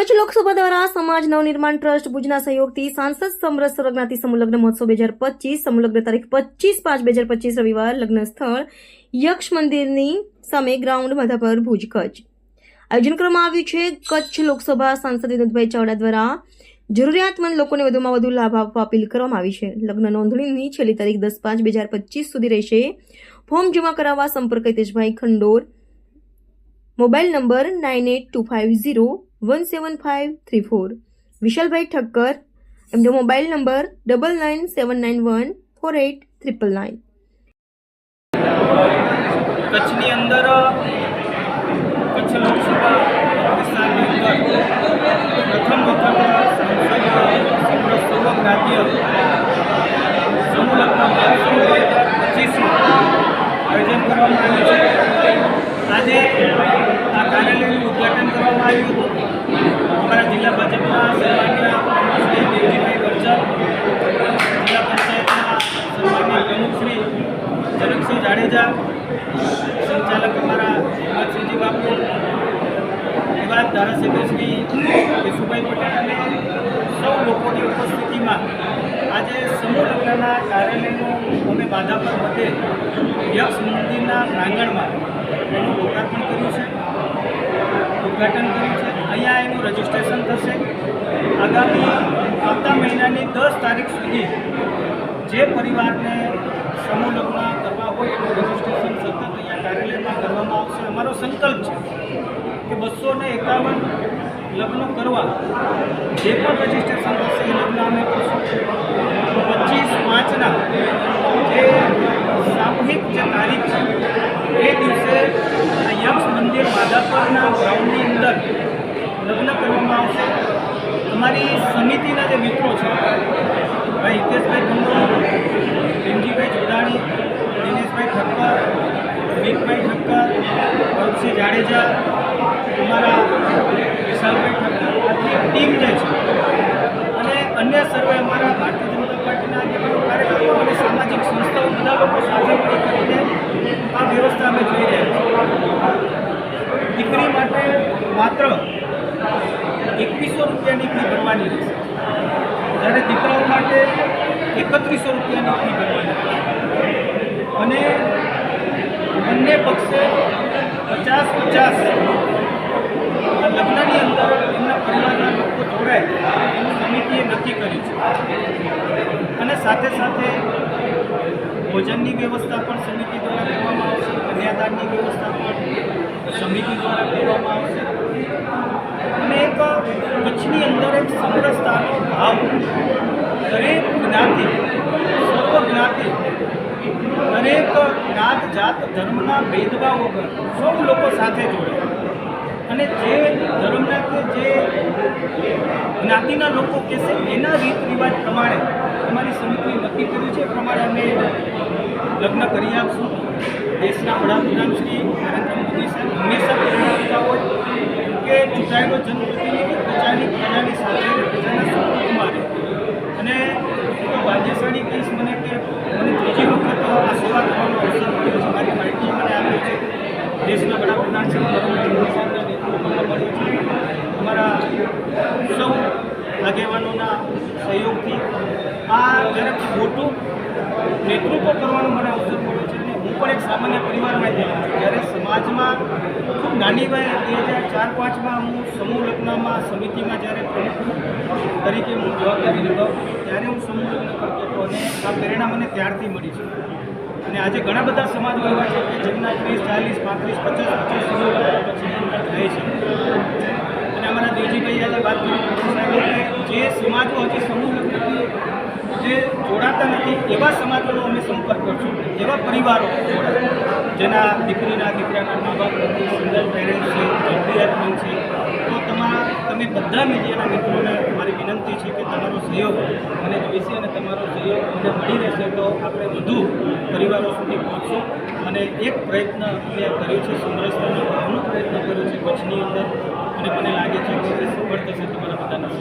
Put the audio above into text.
કચ્છ લોકસભા દ્વારા સમાજ નવનિર્માણ ટ્રસ્ટ ભુજના સહયોગથી સાંસદ સમરસ સર્વજ્ઞાતિ સમુલગ્ન લગ્ન મહોત્સવ બે હજાર પચીસ, સમુલગ્ન તારીખ પચીસ પાંચ બે હજાર પચીસ રવિવાર લગ્ન સ્થળ યક્ષ મંદિરની સામે ગ્રાઉન્ડ માધાપર ભુજ કચ્છ. આયોજન કરવામાં આવ્યું છે. કચ્છ લોકસભા સાંસદ વિનોદભાઈ ચાવડા દ્વારા જરૂરિયાતમંદ લોકોને વધુમાં વધુ લાભ આપવા અપીલ કરવામાં આવી છે. લગ્ન નોંધણીની છેલ્લી તારીખ દસ પાંચ બે હજાર પચીસ સુધી રહેશે. ફોર્મ જમા કરાવવા સંપર્ક Hiteshbhai Khandor. Mobile number nine eight two five zero one seven five three four વિશાલભાઈ ઠક્કર એમનો mobile number double nine seven nine one four eight triple nine કચ્છની અંદર કચ્છ લોકસભા વિસ્તારની અંદર પ્રથમ વખત સંસદ સર્વ જ્ઞાતીય સમૂહ લગ્ન મહોત્સવ બે હજાર પચીસનું આયોજન કરવામાં આવ્યું છે આજે આ કાર્યાલયનું ઉદ્ઘાટન કરવામાં આવ્યું હતું. અમારા જિલ્લા ભાજપના સન્માન્ય શ્રી દેવજીભાઈ વરચર જિલ્લા પંચાયતના સન્માન્ય પ્રમુખ શ્રી જનકસિંહ જાડેજા, સંચાલક અમારા હિંમતસિંહજી બાપુ એવા ધારાસભ્ય શ્રી કેશુભાઈ પટેલ અને સૌ લોકોની ઉપસ્થિતિમાં આજે સમૂહ લગ્નના કાર્યાલયનું અમે બાધા પર મધ્યે યક્ષ મંદિરના પ્રાંગણમાં એનું લોકાર્પણ કર્યું છે, ઉદ્ઘાટન કર્યું છે. અહીંયા એનું રજિસ્ટ્રેશન થશે. આગામી આવતા મહિનાની દસ તારીખ સુધી જે પરિવારને સમૂહ લગ્ન કરવા હોય એનું રજિસ્ટ્રેશન સતત અહીંયા કાર્યાલયમાં કરવામાં આવશે. અમારો સંકલ્પ છે કે બસો ને એકાવન લગ્ન કરવા જે પણ રજિસ્ટ્રેશન થશે એ લગ્ન અમે કરશું પચીસ પાંચના જે સામૂહિક જે તારીખ છે એ દિવસે આ યક્ષ મંદિર માધાપરના ગ્રાઉન્ડની અંદર લગ્ન કરવામાં આવશે અમારી સમિતિના જે મિત્રો છે, ભાઈ હિતેશભાઈ ખંડોર પ્રેમજીભાઈ જોડાણી, દિનેશભાઈ ઠક્કર, અમિતભાઈ ઠક્કર ભરતસિંહ જાડેજા, અમારા વિશાલભાઈ ઠક્કર, આખી ટીમ જે છે. અને અન્ય સર્વે અમારા ભારતીય જનતા પાર્ટીના આગેવાનો કાર્યકરો અને સામાજિક સંસ્થાઓ, બધા લોકો સાથે મળી કરીને આ વ્યવસ્થા અમે જોઈ રહ્યા છીએ. દીકરી માટે માત્ર એકવીસો રૂપિયાની ફી ભરવાની રહેશે જ્યારે દીકરાઓ માટે એકત્રીસો રૂપિયાની ફી ભરવાની અને બંને પક્ષે પચાસ પચાસ લગ્નની અંદર એમના પરિવારના લોકો જોડાય એનું સમિતિએ નક્કી કર્યું છે. અને સાથે સાથે ભોજનની વ્યવસ્થા પણ સમિતિ દ્વારા કરવામાં આવશે, કન્યાદાનની વ્યવસ્થા પણ સમિતિ દ્વારા કરવામાં આવશે. અને કચ્છની અંદર એક સમરસતાનો ભાવ દરેક જ્ઞાતિ, સર્વ જ્ઞાતિ, દરેક જ્ઞાત જાત ધર્મના ભેદભાવ વગર સૌ લોકો સાથે જોડાય અને જે ધર્મના કે જે જ્ઞાતિના લોકો કહેશે, એના રીત રિવાજ પ્રમાણે અમારી સમિતિએ નક્કી કર્યું છે. પ્રમાણે અમે લગ્ન કરી આપશું. દેશના વડાપ્રધાન શ્રી નરેન્દ્ર મોદી સાહેબ હંમેશા પ્રેરણા આપતા હોય. કે ચૂંટાયેલો જનપ્રતિનિધિ પ્રજાની પ્રજાની સાથે, પ્રજાના સંપર્કમાં રહે. અને તો ભાગ્યશાળી કહીશ મને કે, મને ત્રીજી વખત આ સેવા કરવાનો અવસર મળ્યો છે. મારી માહિતી મને આપ્યો છે. દેશના વડાપ્રધાન શ્રી નરેન્દ્ર સાહેબના નેતૃત્વમાં મળ્યો છે. અમારા સૌ આગેવાનોના સહયોગથી આ જ્યારે મોટું નેતૃત્વ કરવાનો મને અવસર મળ્યો છે. અને હું પણ એક સામાન્ય પરિવારમાંથી આવું છું. જ્યારે સમાજમાં ખૂબ નાની વયે બે હજાર ચાર પાંચમાં હું સમૂહ લગ્નમાં સમિતિમાં જ્યારે પ્રમુખ તરીકે હું જવાબદારી લીધો ત્યારે હું સમૂહ લગ્ન કરતો હતો અને આ પ્રેરણા મને ત્યારથી મળી છે. અને આજે ઘણા બધા સમાજો એવા છે કે જેમના ત્રીસ, ચાલીસ, પાંત્રીસ, પચાસ પચાસ સમૂહ લગ્ન પછી રહે છે. અને અમારા દેવજીભાઈ આજે વાત કરી જે સમાજો હજી સમૂહ લગ્નથી જે જોડાતા નથી, એવા સમાજોનો અમે સંપર્ક કરશું, એવા પરિવારો જેના દીકરીના દીકરાના મા બાપ બધું સિંગલ પેરેન્ટ છે જરૂરિયાતમંદ છે. તો તમારા તમે બધા મીડિયાના મિત્રોને મારી વિનંતી છે કે તમારો સહયોગ મને જોઈશે અને તમારો સહયોગ મને મળી રહેશે તો આપણે વધુ પરિવારો સુધી પહોંચશું. અને એક પ્રયત્ન અમે કર્યો છે, સમરસતાનો ઘણો પ્રયત્ન કર્યો છે, કચ્છની અંદર. અને મને લાગે છે કે સફળ થશે તમારા બધાના.